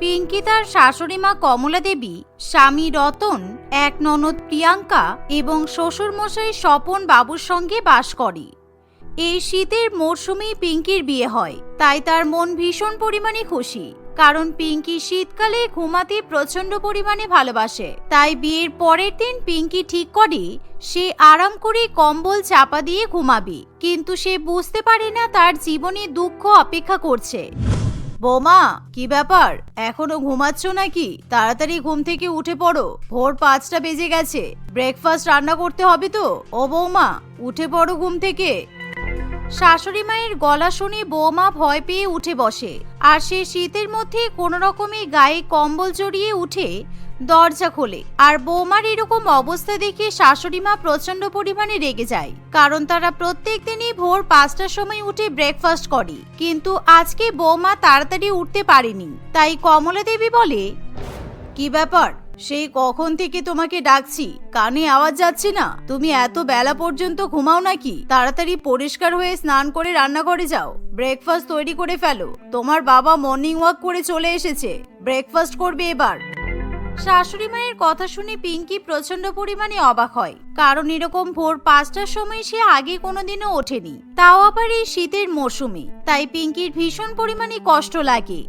পিঙ্কি তার শাশুড়ি মা কমলা দেবী, স্বামী রতন, এক ননদ প্রিয়াঙ্কা এবং শ্বশুর মশাই স্বপন বাবুর সঙ্গে বাস করে। এই শীতের মরশুমেই পিঙ্কির বিয়ে হয়, তাই তার মন ভীষণ পরিমাণে খুশি, কারণ পিঙ্কি শীতকালে ঘুমাতে প্রচণ্ড পরিমাণে ভালোবাসে। তাই বিয়ের পরের দিন পিঙ্কি ঠিক করে, সে আরাম করে কম্বল চাপা দিয়ে ঘুমাবে, কিন্তু সে বুঝতে পারে না তার জীবনে দুঃখ অপেক্ষা করছে। বৌমা, কি ব্যাপার? এখনও ঘুমাচ্ছ নাকি? তাড়াতাড়ি ঘুম থেকে উঠে পড়ো। ভোর পাঁচটা বেজে গেছে। ব্রেকফাস্ট রান্না করতে হবে তো? ও বৌমা, উঠে পড়ো ঘুম থেকে। শাশুড়ি মায়ের গলা শুনে বৌমা ভয় পেয়ে উঠে বসে। আর সে শীতের মধ্যে কোনো রকমে গায়ে কম্বল জড়িয়ে উঠে দরজা খোলে। আর বৌমার এরকম অবস্থা দেখে শাশুড়ি মা প্রচণ্ড পরিমাণে রেগে যায়। কারণ তারা প্রত্যেক দিনই ভোর পাঁচটার সময় উঠে ব্রেকফাস্ট করে। কিন্তু আজকে বৌমা তাড়াতাড়ি উঠতে পারেনি। তাই কমলা দেবী বলে, কি ব্যাপার? সেই কখন থেকে তোমাকে ডাকছি? কানে আওয়াজ যাচ্ছে না। তুমি এত বেলা পর্যন্ত ঘুমাও নাকি? তাড়াতাড়ি পরিষ্কার হয়ে স্নান করে রান্নাঘরে যাও। ব্রেকফাস্ট তৈরি করে ফেলো। তোমার বাবা মর্নিং ওয়াক করে চলে এসেছে। ব্রেকফাস্ট করবে এবার। শাশুড়ি মায়ের কথা শুনে পিঙ্কি প্রচণ্ড পরিমাণে অবাক হয়। কারণ এরকম ভোর পাঁচটার সময় সে আগে কোনোদিনও ওঠেনি। তাও আবার এই শীতের মরশুমে। তাই পিঙ্কির ভীষণ পরিমাণে কষ্ট লাগে।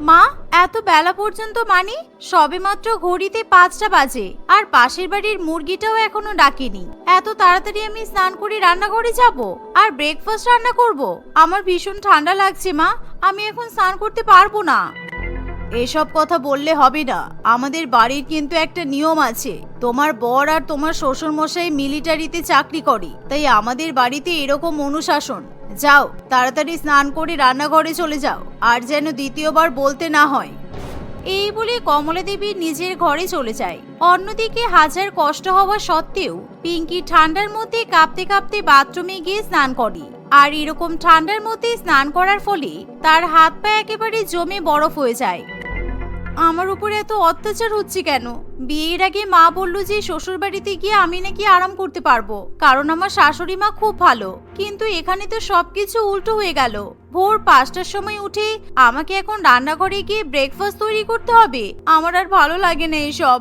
মা, এত বেলা পর্যন্ত মানে? সবেমাত্র ঘড়িতে পাঁচটা বাজে। আর পাশের বাড়ির মুরগিটাও এখনও ডাকেনি। এত তাড়াতাড়ি আমি স্নান করে রান্নাঘরে যাব? আর ব্রেকফাস্ট রান্না করব? আমার ভীষণ ঠান্ডা লাগছে মা। আমি এখন স্নান করতে পারব না। এসব কথা বললে হবে না। আমাদের বাড়ির কিন্তু একটা নিয়ম আছে। তোমার বর আর তোমার শ্বশুর মশাই মিলিটারিতে চাকরি করে। তাই আমাদের বাড়িতে এরকম অনুশাসন। যাও, তাড়াতাড়ি স্নান করে রান্নাঘরে চলে যাও। আর যেন দ্বিতীয়বার বলতে না হয়। এই বলে কমলা দেবী নিজের ঘরে চলে যায়। অন্যদিকে হাজার কষ্ট হওয়া সত্ত্বেও পিঙ্কি ঠান্ডার মধ্যে কাঁপতে কাঁপতে বাথরুমে গিয়ে স্নান করে। আর এরকম ঠান্ডার মধ্যে স্নান করার ফলে তার হাত পা একেবারে জমে বরফ হয়ে যায়। আমার উপরে এত অত্যাচার হচ্ছে কেন? বিয়ের আগে মা বলল যে শ্বশুর বাড়িতে গিয়ে আমি নাকি আরাম করতে পারব। কারণ আমার শাশুড়ি মা খুব ভালো। কিন্তু এখানে তো সবকিছু উল্টো হয়ে গেল। ভোর পাঁচটার সময় উঠে আমাকে এখন রান্নাঘরে গিয়ে ব্রেকফাস্ট তৈরি করতে হবে। আমার আর ভালো লাগে না এইসব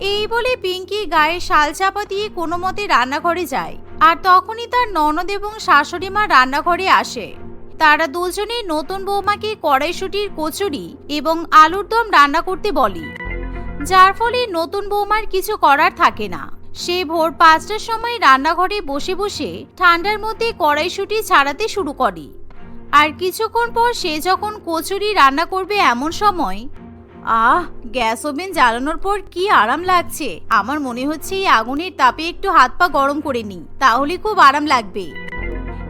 এই বলে পিঙ্কি গায়ে শাল চাপা দিয়ে কোনো মতে রান্নাঘরে যায়। আর তখনই তার ননদ এবং শাশুড়ি মা রান্নাঘরে আসে। তারা দুজনেই নতুন বৌমাকে কড়াইশুটির কচুরি এবং আলুর দম রান্না করতে বলে। যার ফলে নতুন বৌমার কিছু করার থাকে না। সে ভোর পাঁচটার সময় রান্নাঘরে বসে বসে ঠান্ডার মধ্যে কড়াইশুটি ছাড়াতে শুরু করে। আর কিছুক্ষণ পর সে যখন কচুরি রান্না করবে এমন সময়, আহ, গ্যাস ওভেন জ্বালানোর পর কি আরাম লাগছে। আমার মনে হচ্ছে এই আগুনের তাপে একটু হাত পা গরম করে নিই, তাহলে খুব আরাম লাগবে।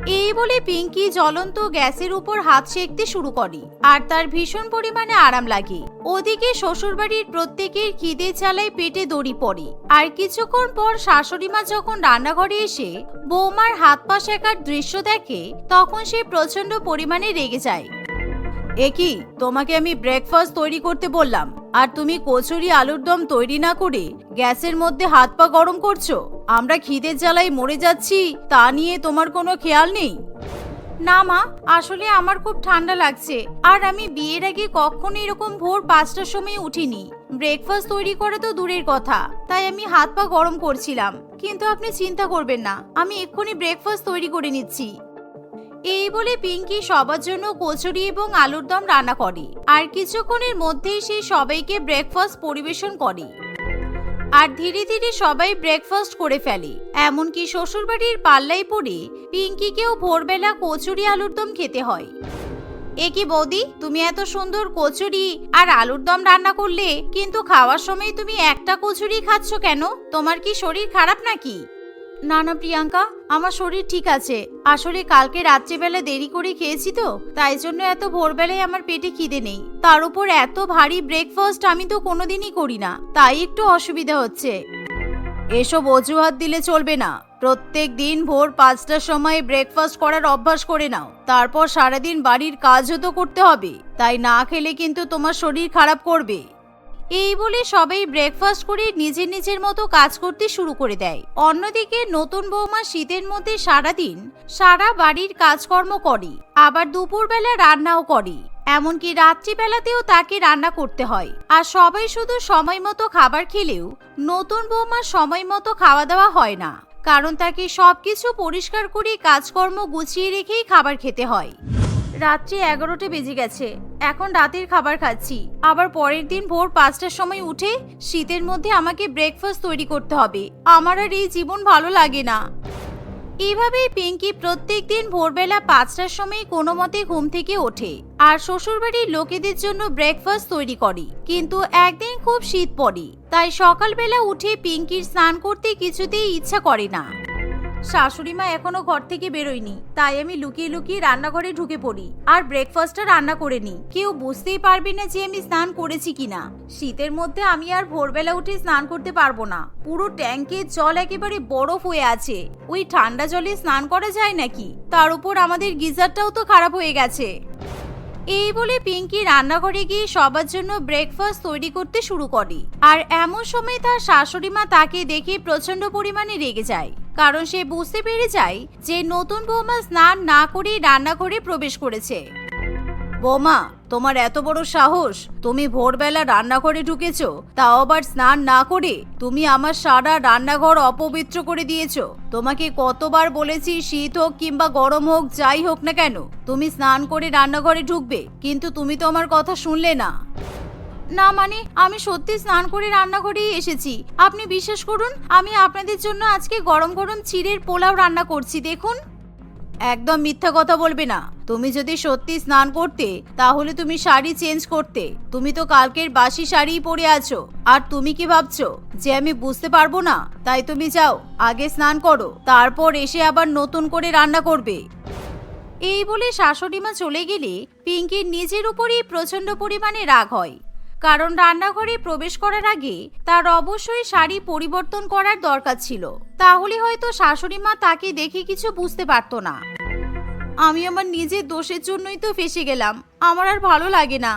এই বলে পিঙ্কি জ্বলন্ত গ্যাসের উপর হাত সেঁকতে শুরু করে, আর তার ভীষণ পরিমাণে আরাম লাগে। ওদিকে শ্বশুরবাড়ির প্রত্যেকের খিদে চালায় পেটে দড়ি পড়ে, আর কিছুক্ষণ পর শাশুড়ি মা যখন রান্নাঘরে এসে বৌমার হাত পা শেখার দৃশ্য দেখে, তখন সে প্রচণ্ড পরিমাণে রেগে যায়। একি, তোমাকে আমি ব্রেকফাস্ট তৈরি করতে বললাম। আর তুমি কচুরি আলুর দম তৈরি না করে গ্যাসের মধ্যে হাত পা গরম করছ? আমরা খিদের জ্বালায় মরে যাচ্ছি, তা নিয়ে তোমার কোনো খেয়াল নেই? না মা, আসলে আমার খুব ঠান্ডা লাগছে। আর আমি বিয়ের আগে কখনো এরকম ভোর পাঁচটার সময় উঠিনি। ব্রেকফাস্ট তৈরি করা তো দূরের কথা, তাই আমি হাত পা গরম করছিলাম। কিন্তু আপনি চিন্তা করবেন না, আমি এক্ষুনি ব্রেকফাস্ট তৈরি করে নিচ্ছি। এই বলে পিঙ্কি সবার জন্য কচুরি এবং আলুর দম রান্না করে। আর কিছুক্ষণের মধ্যেই সে সবাইকে ব্রেকফাস্ট পরিবেশন করে। আর ধীরে ধীরে সবাই ব্রেকফাস্ট করে ফেলে। এমনকি শ্বশুরবাড়ির পাল্লাই পড়ে পিঙ্কিকেও ভোরবেলা কচুরি আলুর দম খেতে হয়। এ কি বৌদি, তুমি এত সুন্দর কচুরি আর আলুর দম রান্না করলে, কিন্তু খাওয়ার সময় তুমি একটা কচুরি খাচ্ছ কেন? তোমার কি শরীর খারাপ নাকি? না না, প্রিয়াঙ্কা, আমার শরীর ঠিক আছে। আসলে কালকে রাত্রিবেলা দেরি করে খেয়েছি তো, তাই জন্য এত ভোরবেলায় আমার পেটে খিদে নেই। তার উপর এত ভারী ব্রেকফাস্ট আমি তো কোনোদিনই করি না, তাই একটু অসুবিধা হচ্ছে। এসব অজুহাত দিলে চলবে না। প্রত্যেক দিন ভোর পাঁচটার সময় ব্রেকফাস্ট করার অভ্যাস করে নাও। তারপর সারাদিন বাড়ির কাজও তো করতে হবে। তাই না খেলে কিন্তু তোমার শরীর খারাপ করবে। এই বলে সবাই ব্রেকফাস্ট করে নিজের নিজের মতো কাজ করতে শুরু করে দেয়। অন্যদিকে নতুন বৌমা শীতের মধ্যে সারাদিন সারা বাড়ির কাজকর্ম করে, আবার দুপুরবেলা রান্নাও করে। এমনকি রাত্রিবেলাতেও তাকে রান্না করতে হয়। আর সবাই শুধু সময় মতো খাবার খেলেও নতুন বৌমার সময় মতো খাওয়া দাওয়া হয় না, কারণ তাকে সবকিছু পরিষ্কার করে কাজকর্ম গুছিয়ে রেখেই খাবার খেতে হয়। রাত্রি এগারোটা বেজে গেছে। এখন রাতের খাবার খাচ্ছি। আবার পরের দিন ভোর পাঁচটার সময় উঠে শীতের মধ্যে আমাকে ব্রেকফাস্ট তৈরি করতে হবে। আমার আর এই জীবন ভালো লাগে না। এভাবেই পিঙ্কি প্রত্যেক দিন ভোরবেলা পাঁচটার সময় কোনো মতে ঘুম থেকে ওঠে আর শ্বশুরবাড়ির লোকেদের জন্য ব্রেকফাস্ট তৈরি করে। কিন্তু একদিন খুব শীত পড়ে, তাই সকালবেলা উঠে পিঙ্কির স্নান করতে কিছুতেই ইচ্ছা করে না। শাশুড়ি মা এখনও ঘর থেকে বেরোয়নি, তাই আমি লুকিয়ে লুকিয়ে রান্নাঘরে ঢুকে পড়ি আর ব্রেকফাস্টটা রান্না করে নিই কেউ বুঝতেই পারবে না যে আমি স্নান করেছি কিনা। শীতের মধ্যে আমি আর ভোরবেলা উঠে স্নান করতে পারব না। পুরো ট্যাঙ্কের জল একেবারে বরফ হয়ে আছে। ওই ঠান্ডা জলে স্নান করা যায় নাকি? তার উপর আমাদের গিজারটাও তো খারাপ হয়ে গেছে। এই বলে পিঙ্কি রান্নাঘরে গিয়ে সবার জন্য ব্রেকফাস্ট তৈরি করতে শুরু করে। আর এমন সময় তার শাশুড়ি মা তাকে দেখে প্রচণ্ড পরিমাণে রেগে যায়। কারণ সে বুঝতে পেরে যায় যে নতুন বৌমা স্নান না করেই রান্নাঘরে প্রবেশ করেছে। বৌমা, তোমার এত বড় সাহস, তুমি ভোরবেলা রান্নাঘরে ঢুকেছ, তাও আবার স্নান না করে তুমি আমার সারা রান্নাঘর অপবিত্র করে দিয়েছ। তোমাকে কতবার বলেছি শীত হোক কিংবা গরম হোক, যাই হোক না কেন, তুমি স্নান করে রান্নাঘরে ঢুকবে, কিন্তু তুমি তো আমার কথা শুনলে না। না মানে আমি সত্যি স্নান করে রান্না করেই এসেছি। আপনি বিশ্বাস করুন, আমি আপনাদের জন্য আজকে গরম গরম চিড়ের পোলাও রান্না করছি, দেখুন। একদম মিথ্যা কথা বলবে না। তুমি যদি সত্যি স্নান করতে, তাহলে তুমি শাড়ি চেঞ্জ করতে। তুমি তো কালকের বাসি শাড়িই পরে আছো। আর তুমি কি ভাবছ যে আমি বুঝতে পারব না? তাই তুমি যাও, আগে স্নান করো, তারপর এসে আবার নতুন করে রান্না করবে। এই বলে শাশুড়িমা চলে গেলে পিঙ্কির নিজের উপরই প্রচণ্ড পরিমাণে রাগ হয়। কারণ রান্নাঘরে প্রবেশ করার আগে তার অবশ্যই শাড়ি পরিবর্তন করার দরকার ছিল। তাহলে হয়তো শাশুড়ি মা তাকে দেখে কিছু বুঝতে পারতো না। আমি আমার নিজের দোষের জন্যই তো ফেসে গেলাম। আমার আর ভালো লাগে না।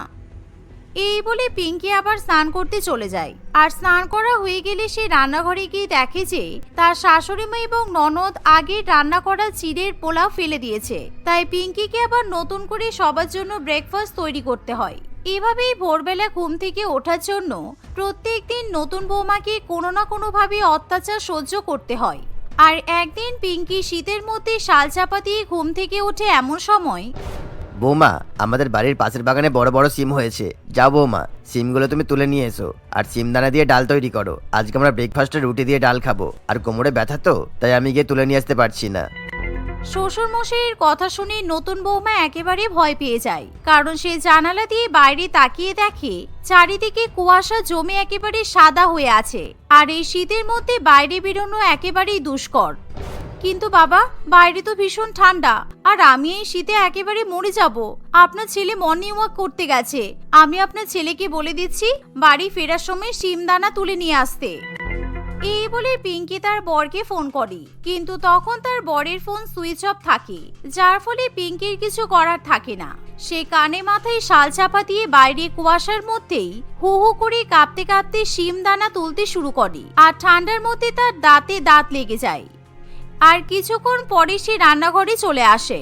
এই বলে পিঙ্কি আবার স্নান করতে চলে যায়। আর স্নান করা হয়ে গেলে সে রান্নাঘরে গিয়ে দেখে যে তার শাশুড়ি মা এবং ননদ আগে রান্না করা চিড়ের পোলাও ফেলে দিয়েছে। তাই পিঙ্কিকে আবার নতুন করে সবার জন্য ব্রেকফাস্ট তৈরি করতে হয়। এভাবেই ভোরবেলা ঘুম থেকে ওঠার জন্য প্রত্যেক দিন নতুন বৌমাকে কোনো না কোনোভাবে অত্যাচার সহ্য করতে হয়। আর একদিন পিঙ্কি শীতের মধ্যে শাল চাপা দিয়ে ঘুম থেকে ওঠে এমন সময় বৌমা, আমাদের বাড়ির পাশের বাগানে বড় বড় সিম হয়েছে। যাও বৌমা, সিমগুলো তুমি তুলে নিয়ে এসো। আর সিম দানা দিয়ে ডাল তৈরি করো। আজকে আমরা ব্রেকফাস্টে রুটি দিয়ে ডাল খাব। আর কোমরে ব্যথা তো, তাই আমি গিয়ে তুলে নিয়ে আসতে পারছি না। শ্বশুর মশাইয়ের কথা শুনে নতুন বৌমা একেবারে ভয় পেয়ে যায়। কারণ সে জানালা দিয়ে বাইরে তাকিয়ে দেখে চারিদিকে কুয়াশা জমে একেবারে সাদা হয়ে আছে আর এই শীতের মধ্যে বাইরে বেরোনো একেবারেই দুষ্কর। কিন্তু বাবা, বাইরে তো ভীষণ ঠান্ডা আর আমি এই শীতে একেবারে মরে যাব। আপনার ছেলে মর্নিং ওয়াক করতে গেছে। আমি আপনার ছেলেকে বলে দিচ্ছি বাড়ি ফেরার সময় শিমদানা তুলে নিয়ে আসতে। এই বলে পিঙ্কি তার বরকে ফোন করে। কিন্তু তখন তার বরের ফোন সুইচ অফ থাকে, যার ফলে পিঙ্কির কিছু করার থাকে না। সে কানে মাথায় শাল চাপা দিয়ে বাইরে কুয়াশার মধ্যেই হু হু করে কাঁপতে কাঁপতে শিম দানা তুলতে শুরু করে আর ঠান্ডার মধ্যে তার দাঁতে দাঁত লেগে যায়। আর কিছুক্ষণ পরে সে রান্নাঘরে চলে আসে।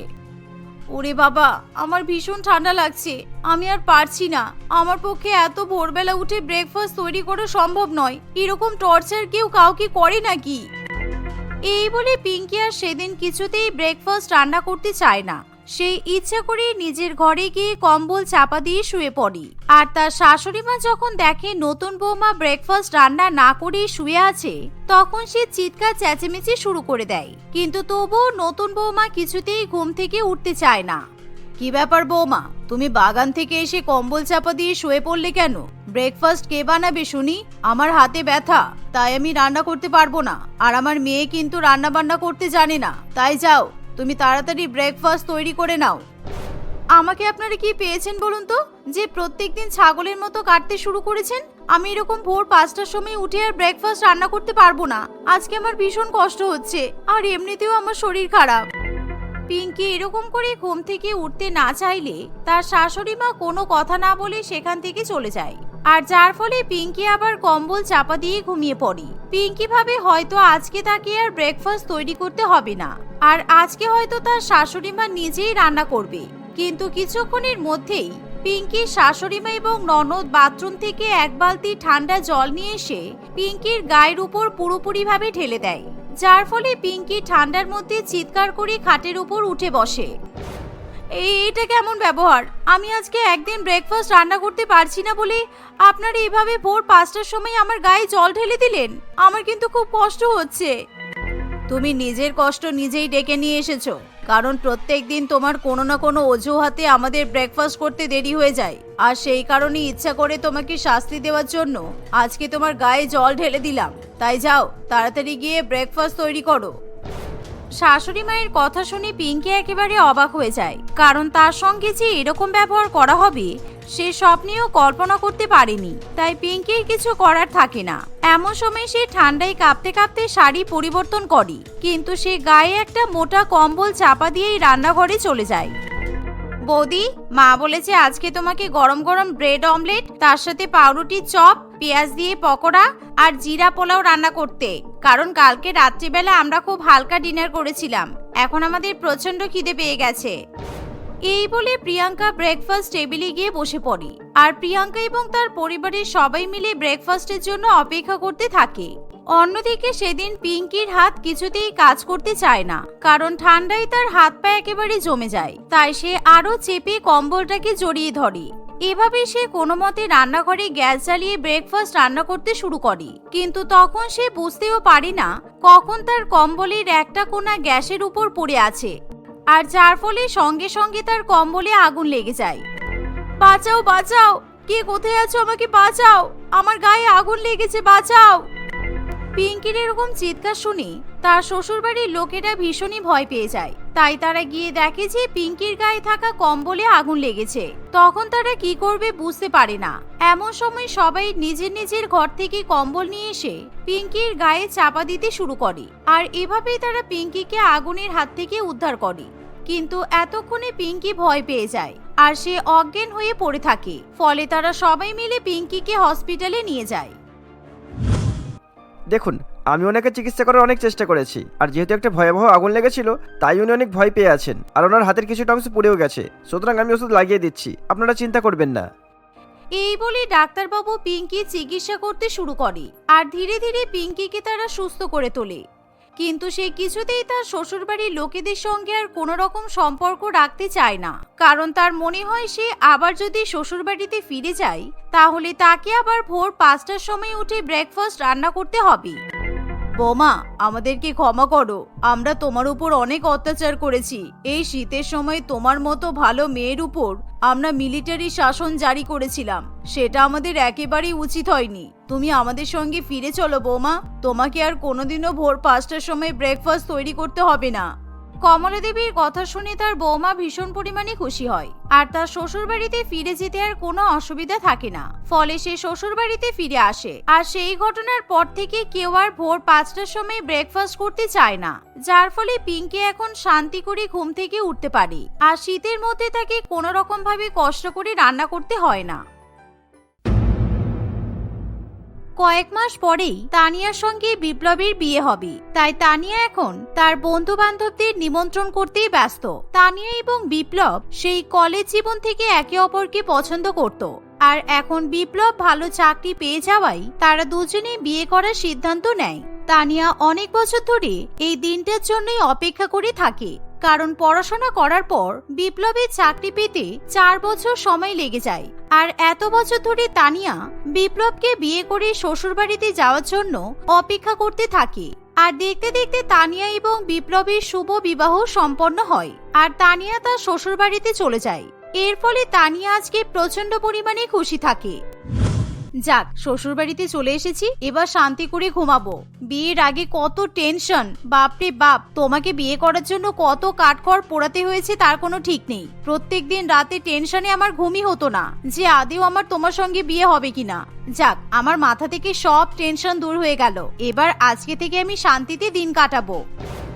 ওরে বাবা, আমার ভীষণ ঠান্ডা লাগছে। আমি আর পারছি না। আমার পক্ষে এত ভোরবেলা উঠে ব্রেকফাস্ট তৈরি করা সম্ভব নয়। এরকম টর্চার কেউ কাউকে করে নাকি? এই বলে পিঙ্কি আর সেদিন কিছুতেই ব্রেকফাস্ট রান্না করতে চায় না। সেই ইচ্ছা করে নিজের ঘরে গিয়ে কম্বল চাপা দিয়ে শুয়ে পড়ি। আর তার শাশুড়ি মা যখন দেখে নতুন বৌমা ব্রেকফাস্ট রান্না না করেই শুয়ে আছে, তখন সে চিৎকার চেঁচেমেচি শুরু করে দেয়। কিন্তু তবুও নতুন বৌমা কিছুতেই ঘুম থেকে উঠতে চায় না। কি ব্যাপার বৌমা? তুমি বাগান থেকে এসে কম্বল চাপা দিয়ে শুয়ে পড়লে কেন? ব্রেকফাস্ট কে বানাবে শুনি? আমার হাতে ব্যথা, তাই আমি রান্না করতে পারব না। আর আমার মেয়ে কিন্তু রান্না বান্না করতে জানে না। তাই যাও। তুমি তাড়াতাড়ি ব্রেকফাস্ট তৈরি করে নাও। আমাকে আপনারা কি পেয়েছেন বলুন তো? যে প্রত্যেকদিন ছাগলের মতো কাটতে শুরু করেছেন? আমি এরকম ভোর পাঁচটার সময় উঠে আর ব্রেকফাস্ট রান্না করতে পারব না। আজকে আমার ভীষণ কষ্ট হচ্ছে, আর এমনিতেও আমার শরীর খারাপ। পিঙ্কি এরকম করে ঘুম থেকে উঠতে না চাইলে তার শাশুড়ি মা কোনো কথা না বলে সেখান থেকে চলে যায়। আর যার ফলে পিঙ্কি আবার কম্বল চাপা দিয়ে ঘুমিয়ে পড়ে। পিঙ্কি ভাবে হয়তো আজকে তাকে আর ব্রেকফাস্ট তৈরি করতে হবে না। আর আজকে হয়তো তার শাশুড়ি মা নিজেই রান্না করবে। কিন্তু কিছুক্ষণের মধ্যেই পিঙ্কির শাশুড়িমা এবং ননদ বাথরুম থেকে এক বালতি ঠান্ডা জল নিয়ে এসে পিঙ্কির গায়ের উপর পুরোপুরিভাবে ঢেলে দেয়। যার ফলে পিঙ্কি ঠান্ডার মধ্যে চিৎকার করে খাটের উপর উঠে বসে। এই- এটা কেমন ব্যবহার? আমি আজকে একদিন ব্রেকফাস্ট রান্না করতে পারছি না বলে আপনারা এইভাবে ভোর পাঁচটার সময় আমার গায়ে জল ঢেলে দিলেন? আমার কিন্তু খুব কষ্ট হচ্ছে। তুমি নিজের কষ্ট নিজেই ডেকে নিয়ে এসেছ। কারণ প্রত্যেক দিন তোমার কোনো না কোনো অজুহাতে আমাদের ব্রেকফাস্ট করতে দেরি হয়ে যায়। আর সেই কারণে ইচ্ছা করে তোমাকে শাস্তি দেওয়ার জন্য আজকে তোমার গায়ে জল ঢেলে দিলাম। তাই যাও, তাড়াতাড়ি গিয়ে ব্রেকফাস্ট তৈরি করো। শাশুড়ি মায়ের কথা শুনে পিঙ্কি একেবারে অবাক হয়ে যায়। কারণ তার সঙ্গে যে এরকম ব্যবহার করা হবে, সে স্বপ্নেও কল্পনা করতে পারেনি। তাই পিঙ্কির কিছু করার থাকে না। এমন সময় সে ঠান্ডায় কাঁপতে কাঁপতে শাড়ি পরিবর্তন করে। কিন্তু সে গায়ে একটা মোটা কম্বল চাপা দিয়েই রান্নাঘরে চলে যায়। বৌদি, মা বলেছে আজকে তোমাকে গরম গরম ব্রেড অমলেট, তার সাথে পাউরুটির চপ পেঁয়াজ দিয়ে পকোড়া আর জিরা পোলাও রান্না করতে। কারণ কালকে রাত্রিবেলা আমরা খুব হালকা ডিনার করেছিলাম। এখন আমাদের প্রচণ্ড খিদে পেয়ে গেছে। এই বলে প্রিয়াঙ্কা ব্রেকফাস্ট টেবিলে গিয়ে বসে পড়ে। আর প্রিয়াঙ্কা এবং তার পরিবারের সবাই মিলে ব্রেকফাস্টের জন্য অপেক্ষা করতে থাকে। অন্যদিকে সেদিন পিঙ্কির হাত কিছুতেই কাজ করতে চায় না। কারণ ঠান্ডায় তার হাত পা একেবারে জমে যায়। তাই সে আরও চেপে কম্বলটাকে জড়িয়ে ধরে। এভাবে সে কোনো মতে রান্নাঘরে গ্যাস জ্বালিয়ে ব্রেকফাস্ট রান্না করতে শুরু করে। কিন্তু তখন সে বুঝতেও পারে না কখন তার কম্বলের একটা কোনা গ্যাসের উপর পড়ে আছে আর যার ফলে সঙ্গে সঙ্গে তার কম্বলে আগুন লেগে যায়। বাঁচাও বাঁচাও! কে কোথায় আছো আমাকে বাঁচাও! আমার গায়ে আগুন লেগেছে, বাঁচাও! পিঙ্কির এরকম চিৎকার শুনে, তার শ্বশুরবাড়ির লোকেরা ভীষণই ভয় পেয়ে যায়। তাই তারা গিয়ে দেখে যে পিঙ্কির গায়ে থাকা কম্বলে আগুন লেগেছে। তখন তারা কি করবে বুঝতে পারে না। এমন সময় সবাই নিজের নিজের ঘর থেকে কম্বল নিয়ে এসে পিঙ্কির গায়ে চাপা দিতে শুরু করে। আর এভাবেই তারা পিঙ্কিকে আগুনের হাত থেকে উদ্ধার করে। কিন্তু এতক্ষণে পিঙ্কি ভয় পেয়ে যায় আর সে অজ্ঞান হয়ে পড়ে থাকে। ফলে তারা সবাই মিলে পিঙ্কিকে হসপিটালে নিয়ে যায়। দেখুন, আমি ওনাকে চিকিৎসা করার অনেক চেষ্টা করেছি, আর যেহেতু একটা ভয়াবহ আগুন লেগেছিল, তাই উনি অনেক ভয় পেয়ে আছেন, আর ওনার হাতের কিছুটা অংশ পুড়েও গেছে, সুতরাং আমি ওষুধ লাগিয়ে দিচ্ছি, আপনারা চিন্তা করবেন না। এই বলে ডাক্তারবাবু পিঙ্কি চিকিৎসা করতে শুরু করে, আর ধীরে ধীরে পিঙ্কিকে তারা সুস্থ করে তোলে। কিন্তু সে কিছুতেই তার শ্বশুরবাড়ির লোকেদের সঙ্গে আর কোনো রকম সম্পর্ক রাখতে চায় না। কারণ তার মনে হয় সে আবার যদি শ্বশুরবাড়িতে ফিরে যায়, তাহলে তাকে আবার ভোর পাঁচটার সময় উঠে ব্রেকফাস্ট রান্না করতে হবে। বোমা, আমাদেরকে ক্ষমা করো। আমরা তোমার উপর অনেক অত্যাচার করেছি। এই শীতের সময় তোমার মতো ভালো মেয়ের উপর আমরা মিলিটারি শাসন জারি করেছিলাম। সেটা আমাদের একেবারেই উচিত হয়নি। তুমি আমাদের সঙ্গে ফিরে চলো বোমা। তোমাকে আর কোনোদিনও ভোর পাঁচটার সময় ব্রেকফাস্ট তৈরি করতে হবে না। কমলা দেবীর কথা শুনে তার বৌমা ভীষণ পরিমাণে খুশি হয়। আর তার শ্বশুর বাড়িতে ফিরে যেতে আর কোনো অসুবিধা থাকে না। ফলে সে শ্বশুর বাড়িতে ফিরে আসে। আর সেই ঘটনার পর থেকে কেউ আর ভোর পাঁচটার সময় ব্রেকফাস্ট করতে চায় না। যার ফলে পিঙ্কি এখন শান্তি করে ঘুম থেকে উঠতে পারে। আর শীতের মধ্যে তাকে কোনো রকম ভাবে কষ্ট করে রান্না করতে হয় না। কয়েক মাস পরেই তানিয়ার সঙ্গে বিপ্লবীর বিয়ে হবে। তাই তানিয়া এখন তার বন্ধু বান্ধবদের নিমন্ত্রণ করতেই ব্যস্ত। তানিয়া এবং বিপ্লব সেই কলেজ জীবন থেকে একে অপরকে পছন্দ করত। আর এখন বিপ্লব ভালো চাকরি পেয়ে যাওয়ায় তারা দুজনেই বিয়ে করার সিদ্ধান্ত নেয়। তানিয়া অনেক বছর ধরে এই দিনটার জন্যই অপেক্ষা করে থাকে। কারণ পড়াশোনা করার পর বিপ্লবের চাকরি পেতে চার বছর সময় লেগে যায়। আর এত বছর ধরে তানিয়া বিপ্লবকে বিয়ে করে শ্বশুরবাড়িতে যাওয়ার জন্য অপেক্ষা করতে থাকে। আর দেখতে দেখতে তানিয়া এবং বিপ্লবের শুভ বিবাহ সম্পন্ন হয় আর তানিয়া তার শ্বশুরবাড়িতে চলে যায়। এর ফলে তানিয়া আজকে প্রচণ্ড পরিমাণে খুশি থাকে। যাক শ্বশুর বাড়িতে চলে এসেছি, এবার শান্তি করে ঘুমাবো। বিয়ের আগে কত টেনশন বাপরে বাপ, তোমাকে বিয়ে করার জন্য কত কাঠখড় পোড়াতে হয়েছে তার কোনো ঠিক নেই। প্রত্যেক দিন রাতে টেনশনে আমার ঘুমই হতো না, যে আদেও আমার তোমার সঙ্গে বিয়ে হবে কিনা। যাক, আমার মাথা থেকে সব টেনশন দূর হয়ে গেল। এবার আজকে থেকে আমি শান্তিতে দিন কাটাবো।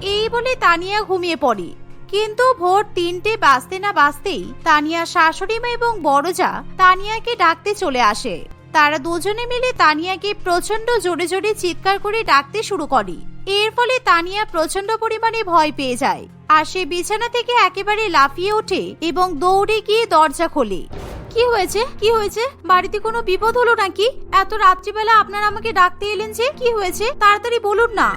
এই বলে তানিয়া ঘুমিয়ে পড়ে। কিন্তু ভোর তিনটে বাজতে না বাজতেই তানিয়া শাশুড়ি মা এবং বড়জা তানিয়াকে ডাকতে চলে আসে। তারা দুজনে মিলে তানিয়াকে প্রচণ্ড জোরে জোরে চিৎকার করে ডাকতে শুরু করে। এর ফলে তানিয়া প্রচণ্ড পরিমাণে ভয় পেয়ে যায় আর সে বিছানা থেকে একেবারে লাফিয়ে ওঠে এবং দৌড়ে গিয়ে দরজা খোলে। কি হয়েছে? কি হয়েছে? বাড়িতে কোনো বিপদ হলো নাকি? এত রাত্রিবেলা আপনারা আমাকে ডাকতে এলেন যে, কি হয়েছে? তাড়াতাড়ি বলুন না।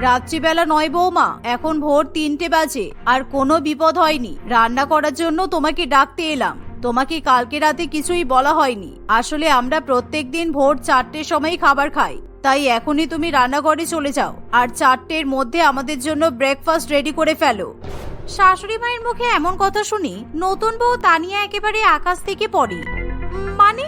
রাত্রিবেলা নয় বৌমা, এখন ভোর তিনটে বাজে, আর কোনো বিপদ হয়নি। রান্না করার জন্য তোমাকে ডাকতে এলাম। তোমাকে কালকে রাতে কিছুই বলা হয়নি। আসলে আমরা প্রত্যেক দিন ভোর চারটের সময় খাবার খাই। তাই এখনই তুমি রান্নাঘরে চলে যাও আর চারটের মধ্যে আমাদের জন্য ব্রেকফাস্ট রেডি করে ফেলো। শাশুড়ি মায়ের মুখে এমন কথা শুনি, নতুন বউ তানিয়া একেবারে আকাশ থেকে পড়ে। মানে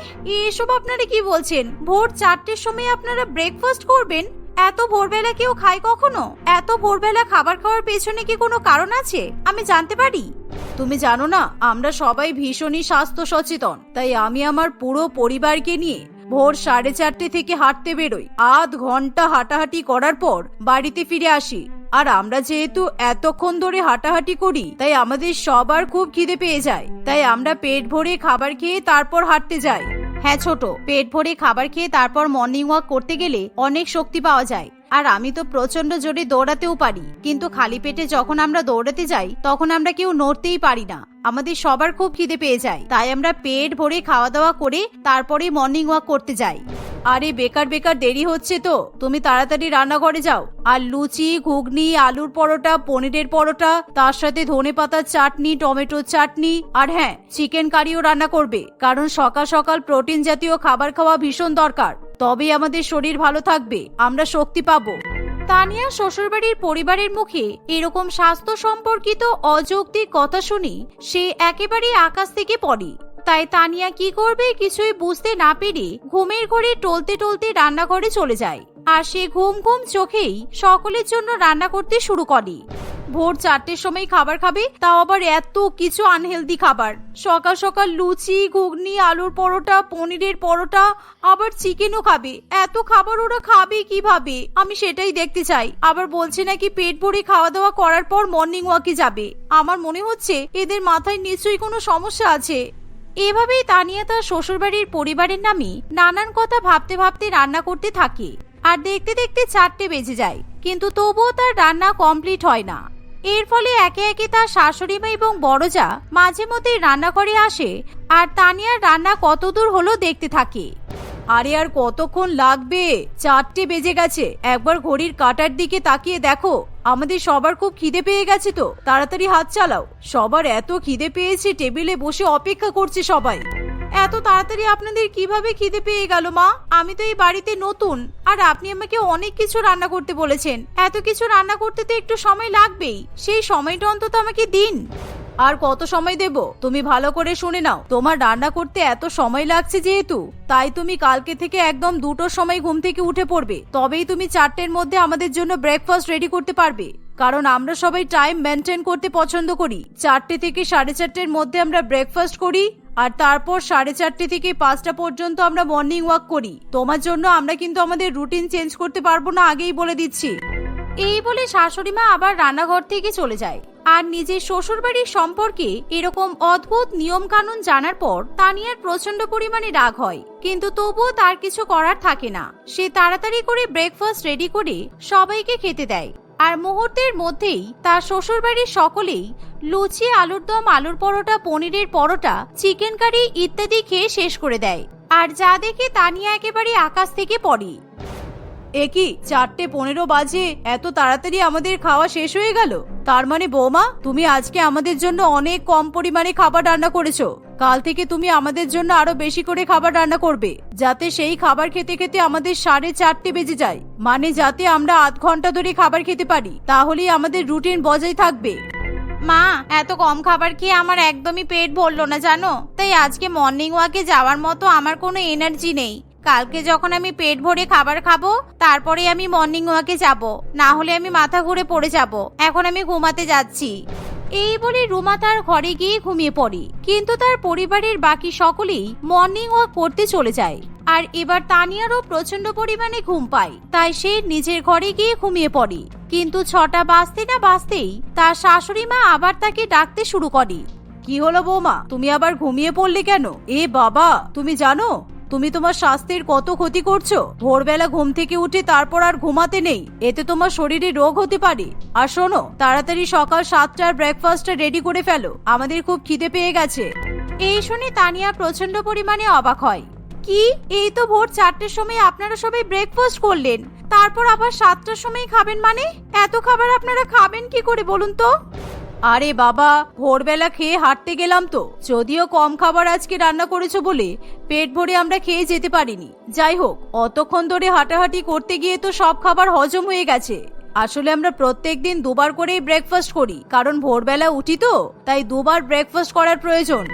এসব আপনারা কি বলছেন? ভোর চারটের সময় আপনারা ব্রেকফাস্ট করবেন? এত ভোরবেলা কেউ খায় কখনো? এত ভোরবেলা খাবার খাওয়ার পেছনে কি কোনো কারণ আছে? আমি জানতে পারি। তুমি জানো না, আমরা সবাই ভীষণই স্বাস্থ্য সচেতন। তাই আমি আমার পুরো পরিবারকে নিয়ে ভোর সাড়ে চারটে থেকে হাঁটতে বেরোই। আধ ঘণ্টা হাঁটাহাঁটি করার পর বাড়িতে ফিরে আসি। আর আমরা যেহেতু এতক্ষণ ধরে হাঁটাহাঁটি করি, তাই আমাদের সবার খুব খিদে পেয়ে যায়। তাই আমরা পেট ভরে খাবার খেয়ে তারপর হাঁটতে যাই। হ্যাঁ ছোট, পেট ভরে খাবার খেয়ে তারপর মর্নিং ওয়াক করতে গেলে অনেক শক্তি পাওয়া যায়। আর আমি তো প্রচণ্ড জোরে দৌড়াতেও পারি, কিন্তু খালি পেটে যখন আমরা দৌড়াতে যাই, তখন আমরা কেউ নড়তেই পারি না। আমাদের সবার খুব খিদে পেয়ে যায়, তাই আমরা পেট ভরে খাওয়া দাওয়া করে তারপরে মর্নিং ওয়াক করতে যাই। আরে বেকার বেকার, দেরি হচ্ছে তো। তুমি তাড়াতাড়ি রান্নাঘরে যাও। আর লুচি, ঘুগনি, আলুর পরোটা, পনিরের পরোটা, তার সাথে ধনে পাতার চাটনি, টমেটোর চাটনি, আর হ্যাঁ চিকেন কারিও রান্না করবে, কারণ সকাল সকাল প্রোটিন জাতীয় খাবার খাওয়া ভীষণ দরকার। তবেই আমাদের শরীর ভালো থাকবে, আমরা শক্তি পাবো। তানিয়া শ্বশুরবাড়ির পরিবারের মুখে এরকম স্বাস্থ্য সম্পর্কিত অযৌক্তিক কথা শুনি সে একেবারে আকাশ থেকে পড়ে। তাই তানিয়া কি করবে কিছুই বুঝতে না পেরে ঘুমের ঘরে টলতে টলতে রান্নাঘরে চলে যায়। আর সে ঘুম ঘুম চোখেই সকলের জন্য রান্না করতে শুরু করে। ভোর চারটের সময় খাবার খাবে, তাও আবার এত কিছু আনহেলদি খাবার। সকাল সকাল লুচি, ঘুগনি, আলুর পরোটা, পনিরের পরোটা, আবার চিকেনও খাবে। এত খাবার ওরা খাবে কীভাবে? আমি সেটাই দেখতে চাই। আবার বলছে নাকি পেট ভরে খাওয়া দাওয়া করার পর মর্নিং ওয়াকে যাবে। আমার মনে হচ্ছে এদের মাথায় নিশ্চয়ই কোনো সমস্যা আছে। এভাবেই তানিয়া তার শ্বশুরবাড়ির পরিবারের নামে নানান কথা ভাবতে ভাবতে রান্না করতে থাকে। আর দেখতে দেখতে চারটে বেজে যায়। কিন্তু তবুও তার রান্না কমপ্লিট হয় না। এর ফলে একে একে তার শাশুড়ি মা এবং বড়জা মাঝে মধ্যে রান্নাঘরে আসে আর তানিয়ার রান্না কতদূর হলো দেখতে থাকে। আরে আর কতক্ষণ লাগবে? চারটে বেজে গেছে। একবার ঘড়ির কাটার দিকে তাকিয়ে দেখো। আমাদের সবার খুব খিদে পেয়ে গেছে তো। তাড়াতাড়ি হাত চালাও। সবার এত খিদে পেয়েছে, টেবিলে বসে অপেক্ষা করছে সবাই। এত তাড়াতাড়ি আপনাদের কীভাবে খিদে পেয়ে গেল, মা? আমি তো এই বাড়িতে নতুন, আর আপনি আমাকে অনেক কিছু রান্না করতে বলেছেন। এত কিছু রান্না করতে তো একটু সময় লাগবেই। সেই সময়টা অন্তত আমাকে দিন। আর কত সময় দেব? তুমি ভালো করে শুনে নাও। তোমার রান্না করতে এত সময় লাগছে যেহেতু, তাই তুমি কালকে থেকে একদম দুটোর সময় ঘুম থেকে উঠে পড়বে। তবেই তুমি চারটের মধ্যে আমাদের জন্য ব্রেকফাস্ট রেডি করতে পারবে। কারণ আমরা সবাই টাইম মেনটেন করতে পছন্দ করি। চারটে থেকে সাড়ে চারটের মধ্যে আমরা ব্রেকফাস্ট করি। আর তারপর সাড়ে চারটে থেকে পাঁচটা পর্যন্ত আমরা মর্নিং ওয়াক করি। তোমার জন্য আমরা কিন্তু আমাদের রুটিন চেঞ্জ করতে পারব না আগেই বলে দিচ্ছি। এই বলে শাশুড়ি মা আবার রান্নাঘর থেকে চলে যায়। আর নিজের শ্বশুরবাড়ির সম্পর্কে এরকম অদ্ভুত নিয়ম কানুন জানার পর তানিয়ার প্রচণ্ড পরিমাণে রাগ হয়। কিন্তু তবুও তার কিছু করার থাকে না। সে তাড়াতাড়ি করে ব্রেকফাস্ট রেডি করে সবাইকে খেতে দেয়। আর মুহূর্তের মধ্যেই তার শ্বশুরবাড়ির সকলেই লুচি, আলুর দম, আলুর পরোটা, পনিরের পরোটা, চিকেন কারি ইত্যাদি খেয়ে শেষ করে দেয়। আর যা দেখে তা নিয়ে একেবারে আকাশ থেকে পড়ে। একই চারটে পনেরো বাজে? এত তাড়াতাড়ি আমাদের খাওয়া শেষ হয়ে গেল? তার মানে বৌমা, তুমি আজকে আমাদের জন্য অনেক কম পরিমাণে খাবার রান্না করেছ। কাল থেকে তুমি আমাদের জন্য আরও বেশি করে খাবার রান্না করবে, যাতে সেই খাবার খেতে খেতে আমাদের সাড়ে চারটে বেজে যায়। মানে যাতে আমরা আধ ঘণ্টা ধরে খাবার খেতে পারি, তাহলেই আমাদের রুটিন বজায় থাকবে। মা, এত কম খাবার খেয়ে আমার একদমই পেট ভরলো না, জানো? তাই আজকে মর্নিং ওয়াকে যাওয়ার মতো আমার কোনো এনার্জি নেই। কালকে যখন আমি পেট ভরে খাবার খাব, তারপরে আমি মর্নিং ওয়াকে যাব। না হলে আমি মাথা ঘুরে পড়ে যাব। এখন আমি ঘুমাতে যাচ্ছি। এই বলে রুমা তার ঘরে গিয়ে ঘুমিয়ে পড়ে। কিন্তু তার পরিবারের বাকি সকলেই মর্নিং ওয়াক করতে চলে যায়। আর এবার তানিয়ারও প্রচণ্ড পরিমাণে ঘুম পায়। তাই সে নিজের ঘরে গিয়ে ঘুমিয়ে পড়ে। কিন্তু ছটা বাজতে না বাজতেই তার শাশুড়ি মা আবার তাকে ডাকতে শুরু করে। কি হলো বৌমা? তুমি আবার ঘুমিয়ে পড়লে কেন? এ বাবা, তুমি জানো? তুমি তোমার স্বাস্থ্যের কত ক্ষতি করছ? ভোরবেলা ঘুম থেকে উঠে তারপর আর ঘুমাতে নেই। এতে তোমার শরীরে রোগ হতে পারে। আর শোনো, তাড়াতাড়ি সকাল সাতটার ব্রেকফাস্টটা রেডি করে ফেলো। আমাদের খুব খিদে পেয়ে গেছে। এই শুনে তানিয়া প্রচণ্ড পরিমাণে অবাক হয়। কি? এই তো ভোর চারটের সময় আপনারা সবাই ব্রেকফাস্ট করলেন। তারপর আবার সাতটার সময় খাবেন মানে? এত খাবার আপনারা খাবেন কি করে বলুন তো? আরে বাবা, ভোরবেলা খেয়ে হাঁটতে গেলাম তো। যদিও কম খাবার আজকে রান্না করেছ বলে পেট ভরে আমরা খেয়ে যেতে পারিনি। যাই হোক, অতক্ষণ ধরে হাঁটাহাঁটি করতে গিয়ে তো সব খাবার হজম হয়ে গেছে। আসলে আমরা প্রত্যেক দিন দুবার করেই ব্রেকফাস্ট করি, কারণ ভোরবেলা উঠি তো, তাই দুবার ব্রেকফাস্ট করার প্রয়োজন।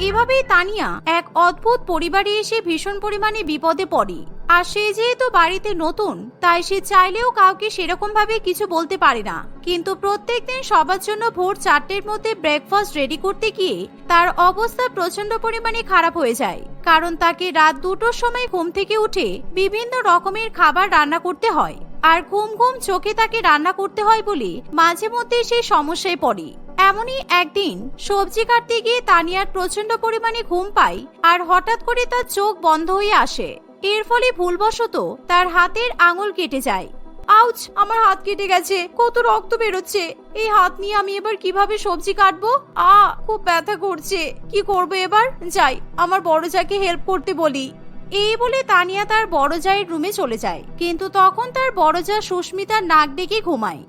এভাবেই তানিয়া এক অদ্ভুত পরিবারে এসে ভীষণ পরিমাণে বিপদে পড়ে। আর সে যেহেতু বাড়িতে নতুন, তাই সে চাইলেও কাউকে সেরকম ভাবে কিছু বলতে পারে না। কিন্তু প্রত্যেক দিন সবার জন্য ভোর চারটের মধ্যে ব্রেকফাস্ট রেডি করতে গিয়ে তার অবস্থা প্রচণ্ড পরিমাণে খারাপ হয়ে যায়। কারণ তাকে রাত দুটোর সময় ঘুম থেকে উঠে বিভিন্ন রকমের খাবার রান্না করতে হয়। আর ঘুম ঘুম চোখে তাকে রান্না করতে হয় বলে মাঝে মধ্যে সে সমস্যায় পড়ে। এমনই একদিন সবজি কাটতে গিয়ে তানিয়ার প্রচণ্ড পরিমাণে ঘুম পায় আর হঠাৎ করে তার চোখ বন্ধ হয়ে আসে। এর ফলে ভুলবশত তার হাতের আঙুল কেটে যায়। আউচ, আমার হাত কেটে গেছে। কত রক্ত বেরোচ্ছে। এই হাত নিয়ে আমি এবার কীভাবে সবজি কাটবো? আ, খুব ব্যথা করছে। কি করব এবার? যাই, আমার বড় যাকে হেল্প করতে বলি। এই বলে তানিয়া তার বড় জায়ের রুমে চলে যায়। কিন্তু তখন তার বড় যা সুস্মিতার নাক ডেকে ঘুমায়।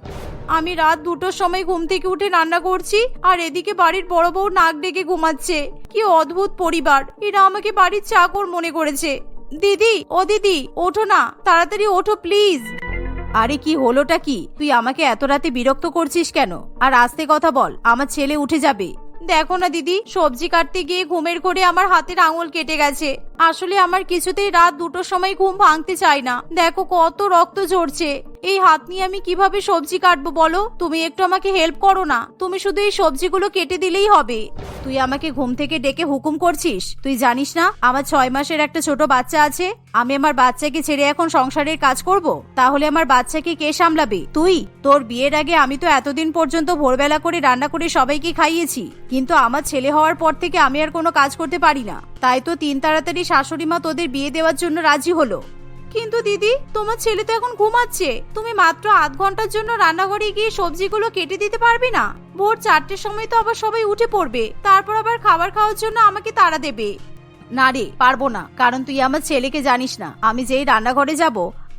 আমি রাত দুটোর সময় ঘুম থেকে উঠে রান্না করছি, আর এদিকে বাড়ির বড় বউ নাক ডেকে ঘুমাচ্ছে। কি অদ্ভুত পরিবার! এরা আমাকে বাড়ির চাকর মনে করেছে। দিদি, ও দিদি, ওঠো না, তাড়াতাড়ি ওঠো, প্লিজ। আরে কি হলোটা কি? তুই আমাকে এত রাতে বিরক্ত করছিস কেন? আর আস্তে কথা বল, আমার ছেলে উঠে যাবে। দেখো না দিদি, সবজি কাটতে গিয়ে ঘুমের ঘরে আমার হাতের আঙুল কেটে গেছে। আসলে আমার কিছুতেই রাত দুটোর সময় ঘুম ভাঙতে চাই না। দেখো কত রক্ত ঝরছে। এই হাত নিয়ে আমি কীভাবে সবজি কাটবো বলো? তুমি একটু আমাকে হেল্প করো না। তুমি শুধু এই সবজিগুলো কেটে দিলেই হবে। তুই আমাকে ঘুম থেকে ডেকে হুকুম করছিস? তুই জানিস না, আমার ছয় মাসের একটা ছোট বাচ্চা আছে। আমি আমার বাচ্চাকে ছেড়ে এখন সংসারের কাজ করব। তাহলে আমার বাচ্চাকে কে সামলাবে? তুই? তোর বিয়ের আগে আমি তো এতদিন পর্যন্ত ভোরবেলা করে রান্না করে সবাইকে খাইয়েছি। কিন্তু আমার ছেলে হওয়ার পর থেকে আমি আর কোনো কাজ করতে পারি না। তাই তো তিন তাড়াতাড়ি শাশুড়ি মা তোদের বিয়ে দেওয়ার জন্য রাজি হলো। কিন্তু দিদি, তোমার ছেলে তো এখন ঘুমাচ্ছে। তুমি মাত্র আধ ঘণ্টার জন্য রান্নাঘরে গিয়ে সবজিগুলো কেটে দিতে পারবে না? ভোর চারটের সময় তো আবার সবাই উঠে পড়বে। তারপর আবার খাবার খাওয়ার জন্য আমাকে তাড়া দেবে। না রে, পারব না, কারণ তুই আমার ছেলেকে জানিস না। আমি যেই রান্নাঘরে যাব,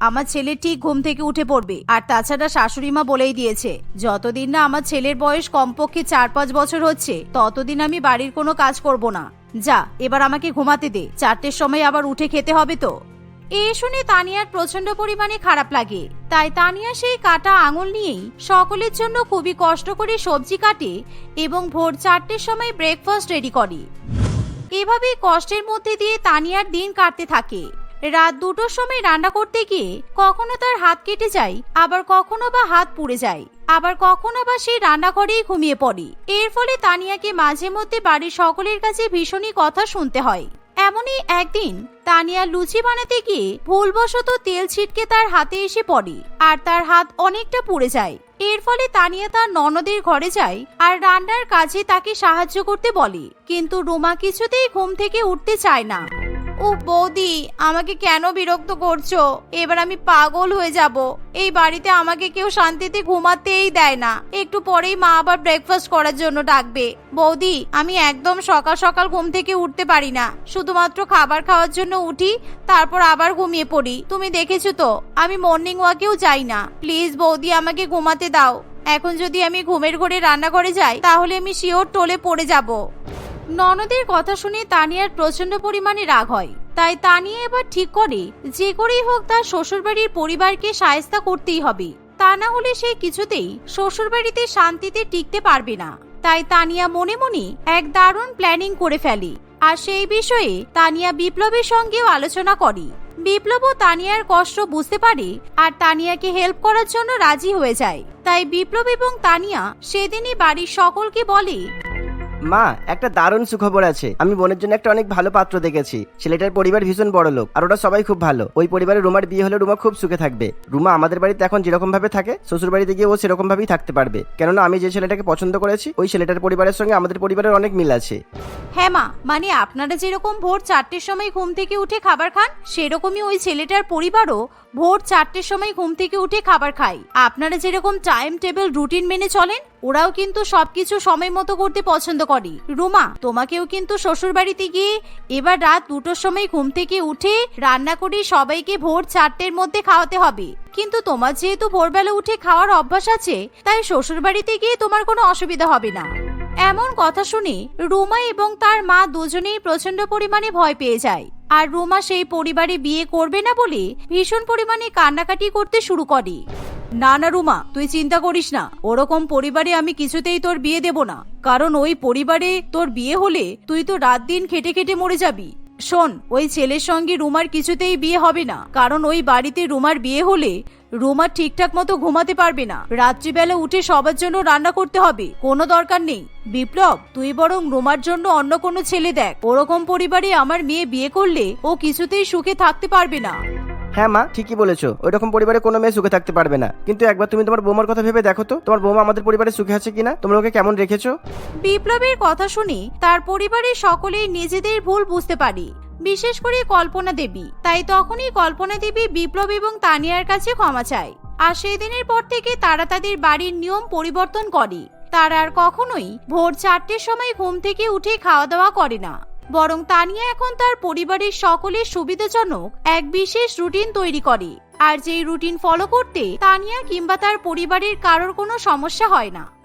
আমার ছেলে ঠিক ঘুম থেকে উঠে পড়বে। আর তাছাড়া শাশুড়ি মা বলেই দিয়েছে, যতদিন না আমার ছেলের বয়স কমপক্ষে চার পাঁচ বছর হচ্ছে, ততদিন আমি বাড়ির কোনো কাজ করব না। যা, এবার আমাকে ঘুমাতে দে। চারটের সময় আবার উঠে খেতে হবে তো। এ শুনে তানিয়ার প্রচণ্ড পরিমাণে খারাপ লাগে। তাই তানিয়া সেই কাটা আঙুল নিয়েই সকলের জন্য খুবই কষ্ট করে সবজি কাটে এবং ভোর চারটের সময় ব্রেকফাস্ট রেডি করে। এভাবেই কষ্টের মধ্যে দিয়ে তানিয়ার দিন কাটতে থাকে। রাত দুটোর সময় রান্না করতে গিয়ে কখনো তার হাত কেটে যায়, আবার কখনো বা হাত পুড়ে যায়। আবার কখনো বা সেই রান্নাঘরেই ঘুমিয়ে পড়ে। এর ফলে তানিয়াকে মাঝে মধ্যে বাড়ির সকলের কাছে ভীষণই কথা শুনতে হয়। এমনই একদিন তানিয়া লুচি বানাতে গিয়ে ভুলবশত তেল ছিটকে তার হাতে এসে পড়ে আর তার হাত অনেকটা পুড়ে যায়। এর ফলে তানিয়া তার ননদের ঘরে যায় আর রান্নার কাজে তাকে সাহায্য করতে বলে। কিন্তু রুমা কিছুতেই ঘুম থেকে উঠতে চায় না। ও বৌদি, আমাকে কেন বিরক্ত করছ? এবার আমি পাগল হয়ে যাব। এই বাড়িতে আমাকে কেউ শান্তিতে ঘুমাতেই দেয় না। একটু পরেই মা আবার ব্রেকফাস্ট করার জন্য ডাকবে। বৌদি, আমি একদম সকাল সকাল ঘুম থেকে উঠতে পারি না। শুধুমাত্র খাবার খাওয়ার জন্য উঠি, তারপর আবার ঘুমিয়ে পড়ি। তুমি দেখেছ তো, আমি মর্নিং ওয়াকেও যাই না। প্লিজ বৌদি, আমাকে ঘুমাতে দাও। এখন যদি আমি ঘুমের ঘরে রান্নাঘরে যাই, তাহলে আমি শিওর টোলে পড়ে যাব। ননদের কথা শুনে তানিয়ার প্রচণ্ড পরিমাণে রাগ হয়। তাই তানিয়া এবার ঠিক করে, যে করেই হোক তার শ্বশুরবাড়ির পরিবারকে সায়স্তা করতেই হবে। তা না হলে সে কিছুতেই শ্বশুরবাড়িতে শান্তিতে টিকতে পারবে না। তাই তানিয়া মনে মনে এক দারুণ প্ল্যানিং করে ফেলে। আর সেই বিষয়ে তানিয়া বিপ্লবের সঙ্গেও আলোচনা করে। বিপ্লবও তানিয়ার কষ্ট বুঝতে পারে আর তানিয়াকে হেল্প করার জন্য রাজি হয়ে যায়। তাই বিপ্লব এবং তানিয়া সেদিনই বাড়ির সকলকে বলে মা, একটা দারুণ সুখবর আছে। আমি বোনের জন্য একটা অনেক ভালো পাত্র দেখেছি। ছেলেটার পরিবার ভীষণ বড় লোক, আর ওরা সবাই খুব ভালো। ওই পরিবারে রুমার বিয়ে হলে রুমা খুব সুখে থাকবে। রুমা আমাদের বাড়িতে এখন যেরকম ভাবে থাকে শ্বশুর বাড়িতে গিয়ে ও সেরকম ভাবেই থাকতে পারবে। কেননা আমি যে ছেলেটাকে পছন্দ করেছি, ওই ছেলেটার পরিবারের সঙ্গে আমাদের পরিবারের অনেক মিল আছে। হ্যাঁ মা মানে আপনারা যেরকম ভোর চারটের সময় ঘুম থেকে উঠে খাবার খান, সেরকমই ওই ছেলেটার পরিবারও ভোর চারটের সময় ঘুম থেকে উঠে খাবার খায়। আপনারা যেরকম টাইম টেবিল রুটিন মেনে চলেন ওরাও কিন্তু সবকিছু সময় মতো করতে পছন্দ করে। রুমা, তোমাকেও কিন্তু শ্বশুর বাড়িতে গিয়ে এবার রাত দুটোর সময় ঘুম থেকে উঠে রান্না করে সবাইকে ভোর চারটের মধ্যে খাওয়াতে হবে। কিন্তু তোমার যেহেতু ভোরবেলা উঠে খাওয়ার অভ্যাস আছে, তাই শ্বশুর বাড়িতে গিয়ে তোমার কোনো অসুবিধা হবে না। এমন কথা শুনে রুমা এবং তার মা দুজনেই প্রচণ্ড পরিমাণে ভয় পেয়ে যায়। আর রুমা সেই পরিবারে বিয়ে করবে না বলে ভীষণ পরিমাণে কান্নাকাটি করতে শুরু করে। না না রুমা, তুই চিন্তা করিস না। ওরকম পরিবারে আমি কিছুতেই তোর বিয়ে দেব না। কারণ ওই পরিবারে তোর বিয়ে হলে তুই তো রাত দিন খেটে খেটে মরে যাবি। শোন, ওই ছেলের সঙ্গে রুমার কিছুতেই বিয়ে হবে না। কারণ ওই বাড়িতে রুমার বিয়ে হলে রুমা ঠিকঠাক মতো ঘুমাতে পারবে না। রাত্রিবেলা উঠে সবার জন্য রান্না করতে হবে। কোনো দরকার নেই। বিপ্লব, তুই বরং রুমার জন্য অন্য কোনো ছেলে দেখ। ওরকম পরিবারে আমার মেয়ে বিয়ে করলে ও কিছুতেই সুখে থাকতে পারবে না। হ্যাঁ মা, ঠিকই বলেছ। ওই রকম পরিবারে কোনো মেয়ে সুখে থাকতে পারবে না। কিন্তু একবার তুমি তোমার বৌমার কথা ভেবে দেখো তো, তোমার বৌমা আমাদের পরিবারে সুখে আছে কিনা? তোমরা ওকে কেমন রেখেছো? বিপ্লবের কথা শুনে, তার পরিবারের সকলেই নিজেদের ভুল বুঝতে পারি। বিশেষ করে কল্পনা দেবী। তাই তখনই কল্পনা দেবী বিপ্লব এবং তানিয়ার কাছে ক্ষমা চায়। আর সেই দিনের পর থেকে তারা তাদের বাড়ির নিয়ম পরিবর্তন করে। তারা আর কখনোই ভোর চারটের সময় ঘুম থেকে উঠে খাওয়া দাওয়া করে না। বরং তানিয়া এখন তার পরিবারের সকলের সুবিধাজনক এক বিশেষ রুটিন তৈরি করে। আর যেই রুটিন ফলো করতে তানিয়া কিংবা তার পরিবারের কারোর কোনো সমস্যা হয় না।